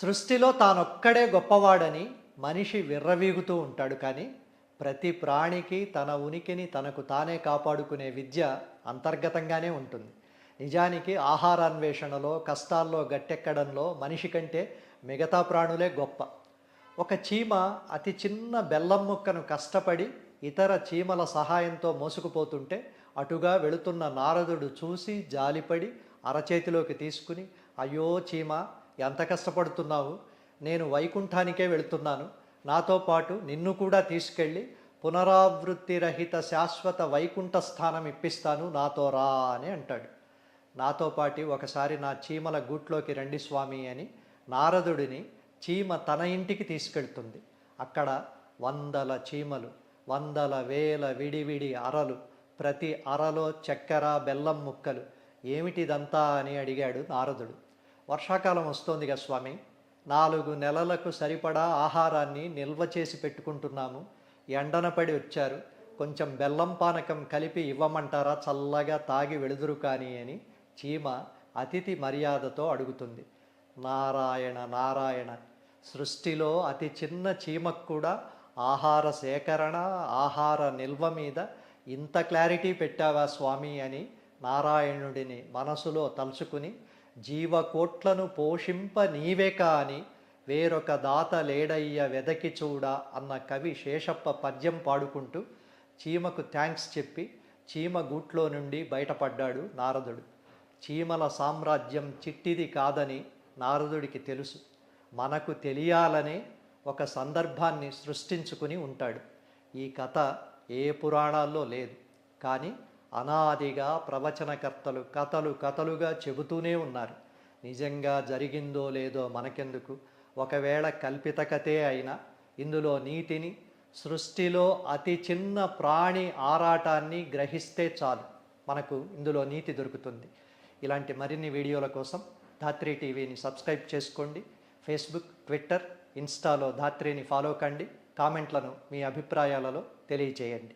సృష్టిలో తానొక్కడే గొప్పవాడని మనిషి విర్రవీగుతూ ఉంటాడు కానీ ప్రతి ప్రాణికి తన ఉనికిని తనకు తానే కాపాడుకునే విద్య అంతర్గతంగానే ఉంటుంది. నిజానికి ఆహారాన్వేషణలో కష్టాల్లో గట్టెక్కడంలో మనిషి కంటే మిగతా ప్రాణులే గొప్ప. ఒక చీమ అతి చిన్న బెల్లం ముక్కను కష్టపడి ఇతర చీమల సహాయంతో మోసుకుపోతుంటే అటుగా వెళుతున్న నారదుడు చూసి జాలిపడి అరచేతిలోకి తీసుకుని అయ్యో చీమ ఎంత కష్టపడుతున్నావు? నేను వైకుంఠానికే వెళుతున్నాను. నాతో పాటు నిన్ను కూడా తీసుకెళ్ళి పునరావృత్తి రహిత శాశ్వత వైకుంఠ స్థానం ఇప్పిస్తాను. నాతో రా అని అంటాడు. నాతో పాటి ఒకసారి నా చీమల గూట్లోకి రండి స్వామి అని నారదుడిని చీమ తన ఇంటికి తీసుకెళ్తుంది. అక్కడ వందల చీమలు వందల వేల విడివిడి అరలు ప్రతి అరలో చక్కెర బెల్లం ముక్కలు. ఏమిటిదంతా అని అడిగాడు నారదుడు. వర్షాకాలం వస్తోందిగా స్వామి. నాలుగు నెలలకు సరిపడా ఆహారాన్ని నిల్వ చేసి పెట్టుకుంటున్నాము. ఎండన పడి వచ్చారు. కొంచెం బెల్లం పానకం కలిపి ఇవ్వమంటారా? చల్లగా తాగి వెళుదురు కానీ అని చీమ అతిథి మర్యాదతో అడుగుతుంది. నారాయణ నారాయణ సృష్టిలో అతి చిన్న చీమకు కూడా ఆహార సేకరణ ఆహార నిల్వ మీద ఇంత క్లారిటీ పెట్టావా స్వామి అని నారాయణుడిని మనసులో తలుచుకుని జీవకోట్లను పోషింప నీవే కాని వేరొక దాత లేడయ్య వెదకి చూడ అన్న కవి శేషప్ప పద్యం పాడుకుంటూ చీమకు థ్యాంక్స్ చెప్పి చీమ గూట్లో నుండి బయటపడ్డాడు నారదుడు. చీమల సామ్రాజ్యం చిట్టిది కాదని నారదుడికి తెలుసు. మనకు తెలియాలనే ఒక సందర్భాన్ని సృష్టించుకుని ఉంటాడు. ఈ కథ ఏ పురాణాల్లో లేదు. కానీ అనాదిగా ప్రవచనకర్తలు కథలు కథలుగా చెబుతూనే ఉన్నారు. నిజంగా జరిగిందో లేదో మనకెందుకు? ఒకవేళ కల్పిత కథే అయినా ఇందులో నీతిని సృష్టిలో అతి చిన్న ప్రాణి ఆరాటాన్ని గ్రహిస్తే చాలు. మనకు ఇందులో నీతి దొరుకుతుంది. ఇలాంటి మరిన్ని వీడియోల కోసం ధాత్రి టీవీని సబ్స్క్రైబ్ చేసుకోండి. ఫేస్బుక్ ట్విట్టర్ ఇన్స్టాలో ధాత్రిని ఫాలో కండి. కామెంట్లను మీ అభిప్రాయాలలో తెలియచేయండి